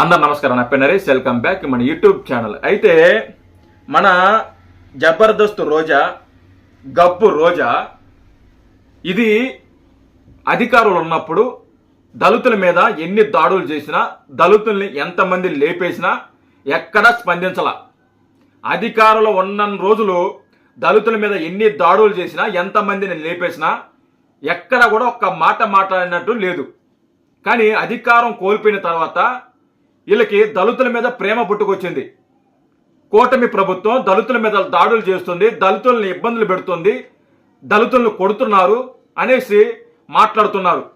అందరు నమస్కారం నా పేరు వెల్కమ్ బ్యాక్ మన యూట్యూబ్ ఛానల్. అయితే మన జబర్దస్త్ రోజా గబ్బు రోజా ఇది అధికారులు ఉన్నప్పుడు దళితుల మీద ఎన్ని దాడులు చేసినా దళితుల్ని ఎంతమంది లేపేసినా ఎక్కడా స్పందించాల. అధికారులు ఉన్న రోజులు దళితుల మీద ఎన్ని దాడులు చేసినా ఎంతమందిని లేపేసినా ఎక్కడ కూడా ఒక్క మాట మాట్లాడినట్టు లేదు. కానీ అధికారం కోల్పోయిన తర్వాత వీళ్ళకి దళితుల మీద ప్రేమ పుట్టుకొచ్చింది. కూటమి ప్రభుత్వం దళితుల మీద దాడులు చేస్తుంది దళితుల్ని ఇబ్బందులు పెడుతుంది దళితులను కొడుతున్నారు అనేసి మాట్లాడుతున్నారు.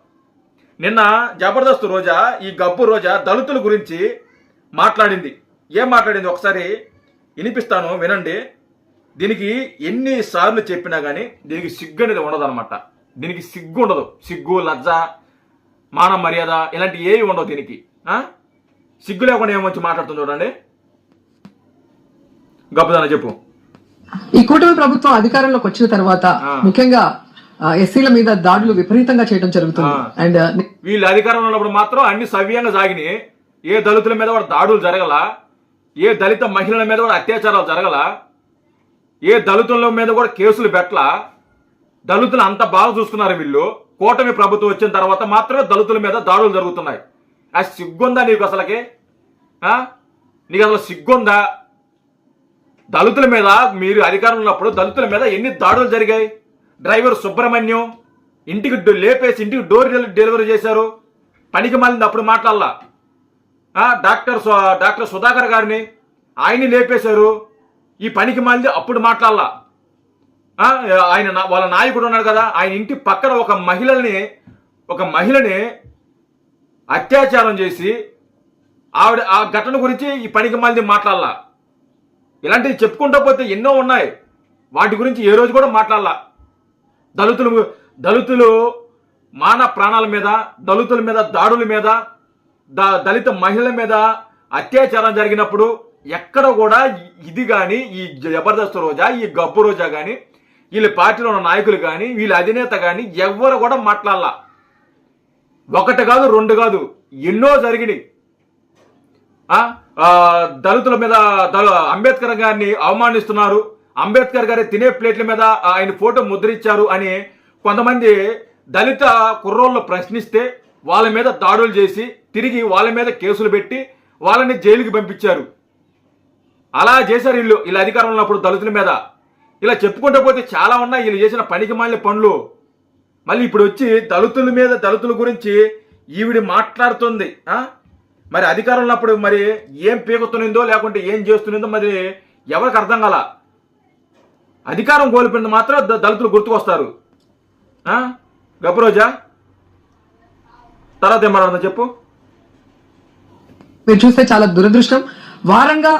నిన్న జబర్దస్త్ రోజా ఈ గబ్బు రోజా దళితుల గురించి మాట్లాడింది. ఏం మాట్లాడింది? ఒకసారి వినిపిస్తాను వినండి. దీనికి ఎన్నిసార్లు చెప్పినా కానీ దీనికి సిగ్గు అనేది ఉండదన్నమాట. దీనికి సిగ్గు ఉండదు సిగ్గు లజ్జ మాన మర్యాద ఇలాంటి ఏవి ఉండవు దీనికి. ఆ? సిగ్గు లేకుండా ఏమొచ్చి మాట్లాడుతుంది చూడండి. గొప్పదన చెప్పు. ఈ కూటమి ప్రభుత్వం అధికారంలోకి వచ్చిన తర్వాత. ముఖ్యంగా ఎస్సీల మీద దాడులు విపరీతంగా చేయడం జరుగుతుంది. అండ్ వీళ్ళు అధికారంలో ఉన్నప్పుడు మాత్రం అన్ని సవ్యంగా సాగినాయి. ఏ దళితుల మీద కూడా దాడులు జరగల. ఏ దళిత మహిళల మీద కూడా అత్యాచారాలు జరగల. ఏ దళితుల మీద కూడా కేసులు పెట్టలా. దళితులు అంత బాగా చూసుకున్నారు వీళ్ళు. కూటమి ప్రభుత్వం వచ్చిన తర్వాత మాత్రమే దళితుల మీద దాడులు జరుగుతున్నాయి. ఆ సిగ్గుందా నీకు అసలకి? నీకు అసలు సిగ్గుందా? దళితుల మీద మీరు అధికారంలో ఉన్నప్పుడు దళితుల మీద ఎన్ని దాడులు జరిగాయి? డ్రైవర్ సుబ్రహ్మణ్యం ఇంటికి లేపేసి ఇంటికి డోర్ డెలివరీ చేశారు. పనికి మాలింది అప్పుడు మాట్లాడాల. డాక్టర్ డాక్టర్ సుధాకర్ గారిని ఆయన్ని లేపేశారు. ఈ పనికి మాలింది అప్పుడు మాట్లాడాల. ఆయన వాళ్ళ నాయకుడు ఉన్నాడు కదా ఆయన ఇంటి పక్కన ఒక మహిళని ఒక మహిళని అత్యాచారం చేసి ఆవిడ ఆ ఘటన గురించి ఈ పనికి మాలింది మాట్లాడాల. ఇలాంటివి చెప్పుకుంటూ పోతే ఎన్నో ఉన్నాయి. వాటి గురించి ఏ రోజు కూడా మాట్లాడాల. దళితులు దళితులు మాన ప్రాణాల మీద దళితుల మీద దాడుల మీద ద దళిత మహిళల మీద అత్యాచారం జరిగినప్పుడు ఎక్కడ కూడా ఇది కానీ ఈ జబర్దస్త్ రోజా ఈ గబ్బు రోజా కానీ వీళ్ళ పార్టీలో ఉన్న నాయకులు కానీ వీళ్ళ అధినేత కానీ ఎవ్వరు కూడా మాట్లాడాల. ఒకటి కాదు రెండు కాదు ఎన్నో జరిగినాయి. దళితుల మీద దళ- అంబేద్కర్ గారిని అవమానిస్తున్నారు. అంబేద్కర్ గారి తినే ప్లేట్ల మీద ఆయన ఫోటో ముద్రించారు అని కొంతమంది దళిత కుర్రోళ్ళు ప్రశ్నిస్తే వాళ్ళ మీద దాడులు చేసి తిరిగి వాళ్ళ మీద కేసులు పెట్టి వాళ్ళని జైలుకి పంపించారు. అలా చేశారు వీళ్ళు. వీళ్ళ అధికారంలో ఉన్నప్పుడు దళితుల మీద. ఇలా చెప్పుకుంటూ పోతే చాలా ఉన్నాయి. వీళ్ళు చేసిన పనికి మాలిన పనులు. మళ్ళీ ఇప్పుడు వచ్చి దళితుల మీద దళితుల గురించి ఈవిడ మాట్లాడుతుంది మరి అధికారంలో ఉన్నప్పుడు మరి ఏం పీకుతునిందో లేకుంటే ఏం చేస్తున్నదో మరి ఎవరికి అర్థం కాల? అధికారం కోల్పోయింది మాత్రం దళితులు గుర్తుకొస్తారు ఆ? గబ్బరోజా తర్వాత ఏం మాట్లాడుతుందో చెప్పు. మీరు చూస్తే చాలా దురదృష్టం. వారంగా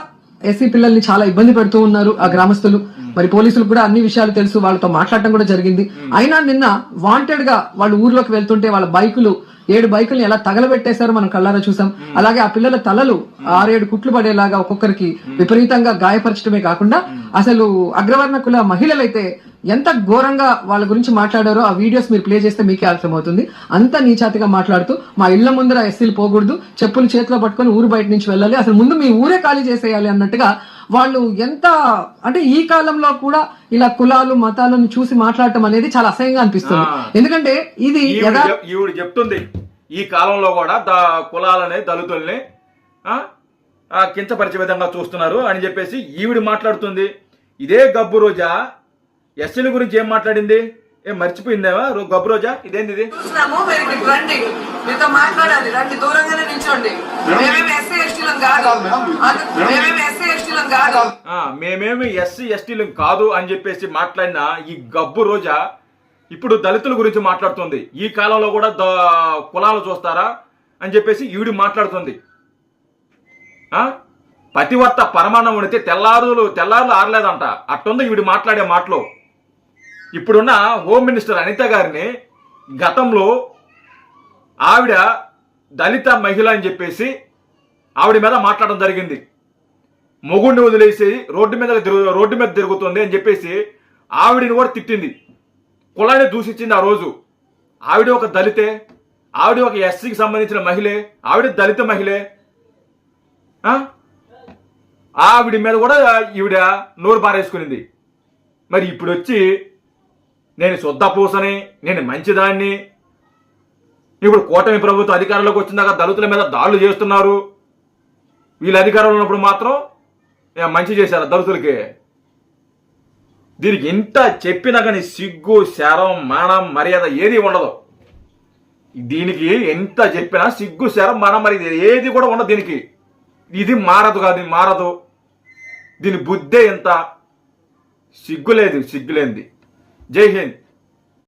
ఎస్సీ పిల్లల్ని చాలా ఇబ్బంది పెడుతూ ఉన్నారు ఆ గ్రామస్తులు. మరి పోలీసులు కూడా అన్ని విషయాలు తెలుసు వాళ్ళతో మాట్లాడటం కూడా జరిగింది. అయినా నిన్న వాంటెడ్గా వాళ్ళు ఊర్లోకి వెళ్తుంటే వాళ్ళ బైకులు ఏడు బైకుల్ని ఎలా తగలబెట్టేశారో మనం కళ్ళారా చూసాం. అలాగే ఆ పిల్లల తలలు ఆరేడు కుట్లు పడేలాగా ఒక్కొక్కరికి విపరీతంగా గాయపరచడమే కాకుండా అసలు అగ్రవర్ణ కుల మహిళలైతే ఎంత ఘోరంగా వాళ్ళ గురించి మాట్లాడారో ఆ వీడియోస్ మీరు ప్లే చేస్తే మీకే అర్థమవుతుంది. అంత నీచాతిగా మాట్లాడుతూ మా ఇళ్ళ ముందర ఎస్సీలు పోకూడదు చెప్పులు చేతిలో పట్టుకొని ఊరు బయట నుంచి వెళ్ళాలి అసలు ముందు మీ ఊరే ఖాళీ చేసేయాలి అన్నట్టుగా వాళ్ళు ఎంత అంటే ఈ కాలంలో కూడా ఇలా కులాలు మతాలను చూసి మాట్లాడటం అనేది చాలా అసహ్యంగా అనిపిస్తుంది. ఎందుకంటే ఇది ఈవిడ చెప్తుంది ఈ కాలంలో కూడా కులాలని దళితుల్ని కించపరిచే విధంగా చూస్తున్నారు అని చెప్పేసి ఈవిడ మాట్లాడుతుంది. ఇదే గబ్బు రోజా ఎస్సీల గురించి ఏం మాట్లాడింది? ఏం మర్చిపోయిందేవా రో- గబ్బు రోజా ఇదేంది ఇది చూస్తున్నాము మీరు ఇక్కడికి రండి. మీతో మాట్లాడాలి. రండి దూరంగానే నిల్చోండి. మేమేమి ఎస్సీ ఎస్టీలం కాదు. అందు- మేమేమి ఎస్సీ ఎస్టీలం కాదు. ఆ, మేమేమి ఎస్సీ ఎస్టీలు కాదు అని చెప్పేసి మాట్లాడిన ఈ గబ్బు రోజా ఇప్పుడు దళితుల గురించి మాట్లాడుతుంది. ఈ కాలంలో కూడా ద- కులాలు చూస్తారా అని చెప్పేసి ఈవిడ మాట్లాడుతుంది. ఆ? పతివర్త పరమాణం ఉడితే తెల్లారులు తెల్లారులు ఆరలేదంట. అట్టుంది ఈవిడ మాట్లాడే మాటలు. ఇప్పుడున్న హోమ్ మినిస్టర్ అనిత గారిని గతంలో ఆవిడ దళిత మహిళ అని చెప్పేసి ఆవిడ మీద మాట్లాడడం జరిగింది. మొగుడిని వదిలేసి రోడ్డు మీద రోడ్డు మీద తిరుగుతుంది అని చెప్పేసి ఆవిడని కూడా తిట్టింది. కులాన్ని దూషించింది ఆ రోజు. ఆవిడ ఒక దళితే ఆవిడ ఒక ఎస్సీకి సంబంధించిన మహిళే ఆవిడ దళిత మహిళే. ఆవిడ మీద కూడా ఈవిడ నోరు పారేసుకునింది. మరి ఇప్పుడు వచ్చి నేను శుద్ధ పూసని నేను మంచిదాన్ని. ఇప్పుడు కూటమి ప్రభుత్వం అధికారంలోకి వచ్చిందాక దళితుల మీద దాడులు చేస్తున్నారు. వీళ్ళు అధికారంలో ఉన్నప్పుడు మాత్రం మంచి చేశారు దళితులకి? దీనికి ఇంత చెప్పినా కానీ సిగ్గు శరం మానం మర్యాద ఏది ఉండదు. దీనికి ఎంత చెప్పినా సిగ్గు శరం మానం మర్యాద ఏది కూడా ఉండదు దీనికి. ఇది మారదు కాదు మారదు. దీని బుద్ధే ఎంత? సిగ్గు లేదు సిగ్గు లేనిది జై హింద్.